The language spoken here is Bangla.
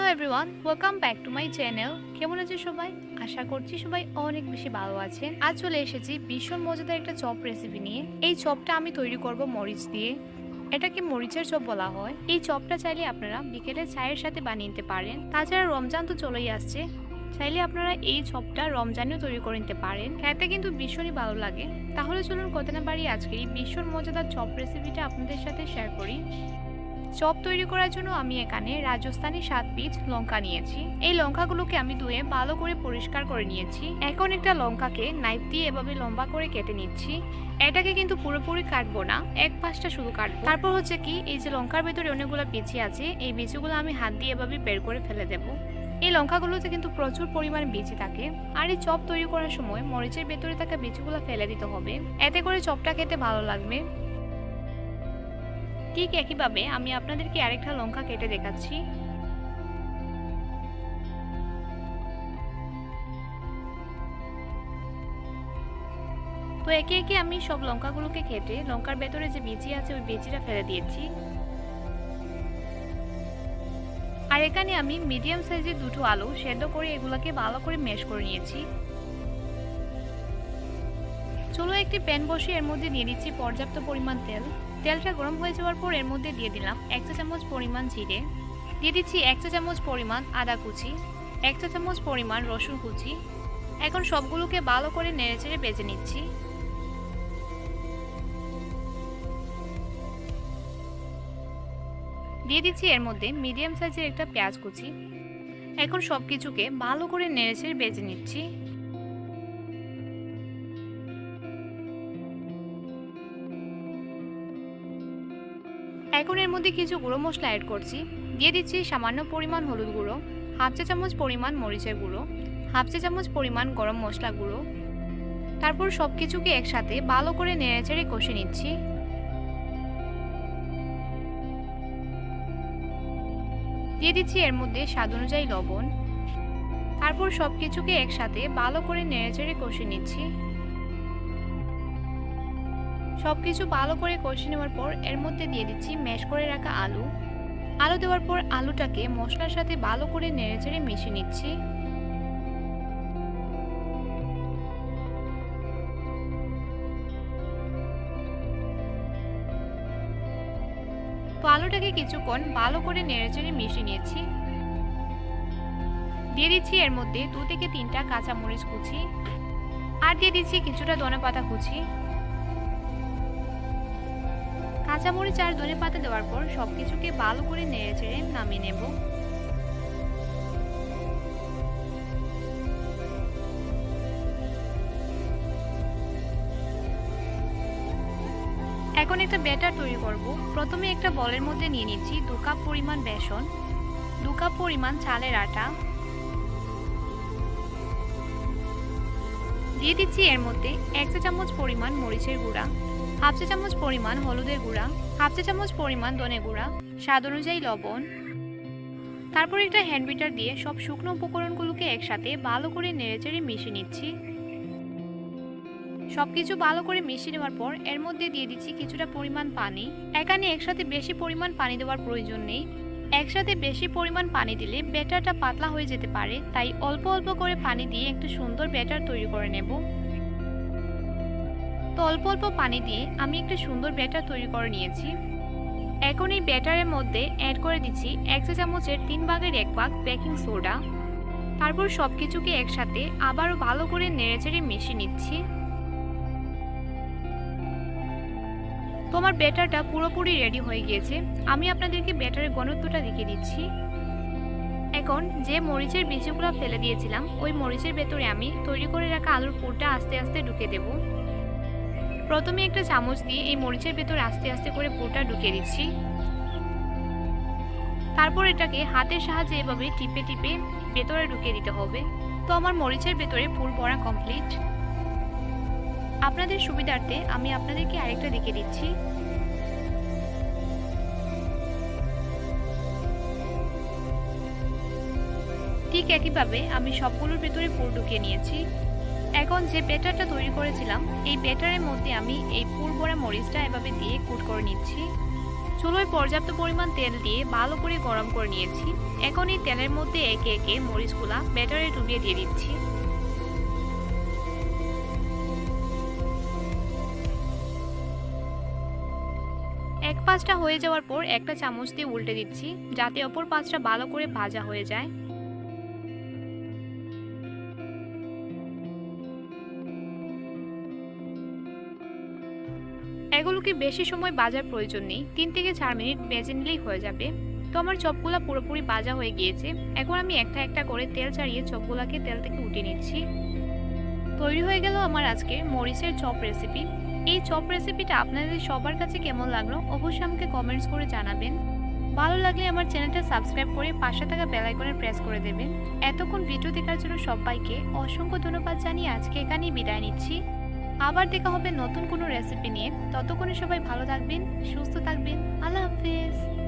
Hello everyone welcome back to my channel কেমন আছে সবাই? আশা করছি সবাই অনেক বেশি ভালো আছেন। আজ চলে এসেছি ভীষণ মজাদার একটা চপ রেসিপি নিয়ে। এই চপটা আমি তৈরি করব মরিচ দিয়ে। এটাকে মরিচের চপ বলা হয়। এই চপটা চাইলে আপনারা বিকেলে চায়ের সাথে বানিয়ে নিতে পারেন। তাছাড়া রমজান তো চলেই আসছে। চাইলে আপনারা এই চপটা রমজানেও তৈরি করে নিতে পারেন। খেতে কিন্তু ভীষণই ভালো লাগে। তাহলে চলুন কত না বাড়ি আজকে এই ভীষণ মজাদার চপ রেসিপিটা আপনাদের সাথে শেয়ার করি। চপ তৈরি করার জন্য আমি এখানে রাজস্থানি সাত পিস লঙ্কা নিয়েছি। এই লঙ্কাগুলোকে আমি ধুয়ে ভালো করে পরিষ্কার করে নিয়েছি। এখন একটা লঙ্কাকে নাইফ দিয়ে এভাবে লম্বা করে কেটে নিচ্ছি। এটাকে কিন্তু পুরোপুরি কাটবো না, এক পাশটা শুধু কাটবো। তারপর হচ্ছে কি, এই যে লঙ্কার ভেতরে অনেকগুলো বিচি আছে, এই বিচিগুলো আমি হাত দিয়ে এভাবে বের করে ফেলে দেব। এই লঙ্কাগুলোতে কিন্তু প্রচুর পরিমাণে বিচি থাকে। আর এই চপ তৈরি করার সময় মরিচের ভেতরে থাকা বিচিগুলো ফেলে দিতে হবে। এতে করে চপটা খেতে ভালো লাগবে। ঠিক একইভাবে আমি আপনাদেরকে আরেকটা লঙ্কা কেটে দেখাচ্ছি। তো একে একে আমি সব লঙ্কাগুলোকে কেটে লঙ্কার ভেতরে যে বিচি আছে, ওই বিচিটা ফেলে দিয়েছি। আর এখানে আমি মিডিয়াম সাইজের দুটো আলু সেদ্ধ করে এগুলোকে ভালো করে মেশ করে নিয়েছি। চলো একটি প্যান বসিয়ে এর মধ্যে দিয়ে দিচ্ছি পর্যাপ্ত পরিমাণ তেল। তেলটা গরম হয়ে যাওয়ার পর এর মধ্যে দিয়ে দিলাম এক চা চামচ পরিমাণ জিরে। দিয়ে দিচ্ছি এক চা চামচ পরিমাণ আদা কুচি, এক চা চামচ পরিমাণ রসুন কুচি। এখন সবগুলোকে ভালো করে নেড়েচেড়ে বেজে নিচ্ছি। দিয়ে দিচ্ছি এর মধ্যে মিডিয়াম সাইজের একটা পেঁয়াজ কুচি। এখন সব কিছুকে ভালো করে নেড়েচেড়ে বেজে নিচ্ছি। এখন এর মধ্যে কিছু গুঁড়ো মশলা অ্যাড করছি। দিয়ে দিচ্ছি সামান্য পরিমাণ হলুদ গুঁড়ো, হাফ চা চামচ পরিমাণ মরিচের গুঁড়ো, হাফ চা চামচ পরিমাণ গরম মশলা গুঁড়ো। তারপর সব কিছুকে একসাথে ভালো করে নেড়েচেড়ে কষে নিচ্ছি। দিয়ে দিচ্ছি এর মধ্যে স্বাদ অনুযায়ী লবণ। তারপর সব কিছুকে একসাথে ভালো করে নেড়েচেড়ে কষে নিচ্ছি। সবকিছু ভালো করে কষে নেওয়ার পর এর মধ্যে দিয়ে দিচ্ছি ম্যাশ করে রাখা আলু। আলু দেওয়ার পর আলুটাকে মশলার সাথে ভালো করে নেড়েচেড়ে মিশিয়ে নিচ্ছি। তো আলুটাকে কিছুক্ষণ ভালো করে নেড়েচেড়ে মিশিয়ে নিয়েছি। দিয়ে দিচ্ছি এর মধ্যে দু থেকে তিনটা কাঁচামরিচ কুচি। আর দিয়ে দিচ্ছি কিছুটা ধনে পাতা কুচি। কাঁচামরিচ আর ধনে পাতা দেওয়ার পর সবকিছুকে ভালো করে নেড়ে চেড়ে নামিয়ে নেব। এখন একটা ব্যাটার তৈরি করব। প্রথমে একটা বলের মধ্যে নিয়ে নিচ্ছি দু কাপ পরিমাণ বেসন, দু কাপ পরিমাণ চালের আটা। দিয়ে দিচ্ছি এর মধ্যে এক চা চামচ পরিমাণ মরিচের গুঁড়া। হাফ চা চামচ পরিমাণ হলুদের গুঁড়া, হাফ চা চামচ পরিমাণ ধনে গুঁড়া, স্বাদ অনুযায়ী লবণ। তারপর একটা হ্যান্ড বিটার দিয়ে সব শুকনো উপকরণগুলোকে একসাথে ভালো করে নেড়েচেড়ে মিশিয়ে নিচ্ছি। সবকিছু ভালো করে মিশিয়ে নেওয়ার পর এর মধ্যে দিয়ে দিচ্ছি কিছুটা পরিমাণ পানি। এখানে একসাথে বেশি পরিমাণ পানি দেওয়ার প্রয়োজন নেই। একসাথে বেশি পরিমাণ পানি দিলে ব্যাটারটা পাতলা হয়ে যেতে পারে, তাই অল্প অল্প করে পানি দিয়ে একটু সুন্দর ব্যাটার তৈরি করে নেব। তো অল্প অল্প পানি দিয়ে আমি একটা সুন্দর ব্যাটার তৈরি করে নিয়েছি। এখন এই ব্যাটারের মধ্যে অ্যাড করে দিচ্ছি এক চা চামচের তিন ভাগের এক ভাগ বেকিং সোডা তারপর সব কিছুকে একসাথে আবারও ভালো করে নেড়েচেড়ে মিশিয়ে নিচ্ছি। তোমার ব্যাটারটা পুরোপুরি রেডি হয়ে গিয়েছে। আমি আপনাদেরকে ব্যাটারের ঘনত্বটা দেখিয়ে দিচ্ছি। এখন যে মরিচের বীজগুলো ফেলে দিয়েছিলাম, ওই মরিচের ভেতরে আমি তৈরি করে রাখা আলুর পুরটা আস্তে আস্তে ঢুকে দেবো। প্রথমে একটা চামচ দিয়ে এই মরিচের ভেতর আস্তে আস্তে করে পুরটা ঢুকিয়ে দিচ্ছি। তারপর এটাকে হাতের সাহায্যে এভাবে টিপে টিপে ভেতরে ঢুকিয়ে দিতে হবে। তো আমার মরিচের ভেতরে পুর ভরা কমপ্লিট আপনাদের সুবিধার্থে আমি আপনাদেরকে আরেকটা দেখে দিচ্ছি। ঠিক একইভাবে আমি সবগুলোর ভেতরে পুর ঢুকিয়ে নিয়েছি। এখন যে ব্যাটারটা তৈরি করেছিলাম, এই ব্যাটারের মধ্যে আমি এই পুর ভরা মরিচটা এভাবে দিয়ে কুট করে নিচ্ছি। চুলোয় পর্যাপ্ত পরিমাণ তেল দিয়ে ভালো করে গরম করে নিয়েছি। এখন এই তেলের মধ্যে একে একে মরিচগুলা ব্যাটারে ডুবিয়ে দিয়ে দিচ্ছি। এক পাঁচটা হয়ে যাওয়ার পর একটা চামচ দিয়ে উল্টে দিচ্ছি, যাতে অপর পাঁচটা ভালো করে ভাজা হয়ে যায়। এগুলোকে বেশি সময় বাজার প্রয়োজন নেই। তিন থেকে চার মিনিট বেজে নিলেই হয়ে যাবে। তো আমার চপগুলা পুরোপুরি ভাজা হয়ে গিয়েছে। এখন আমি একটা একটা করে তেল ছাড়িয়ে চপগুলাকে তেল থেকে উঠিয়ে নিচ্ছি। তৈরি হয়ে গেল আমার আজকে মরিচের চপ রেসিপি এই চপ রেসিপিটা আপনাদের সবার কাছে কেমন লাগল অবশ্যই আমাকে কমেন্টস করে জানাবেন। ভালো লাগলে আমার চ্যানেলটা সাবস্ক্রাইব করে পাশে থাকা বেল আইকনে প্রেস করে দেবেন। এতক্ষণ ভিডিও দেখার জন্য সবাইকে অসংখ্য ধন্যবাদ জানিয়ে আজকে এখানেই বিদায় নিচ্ছি। আবার দেখা হবে নতুন কোনো রেসিপি নিয়ে। ততক্ষণে সবাই ভালো থাকবেন, সুস্থ থাকবেন। আল্লাহ হাফিজ।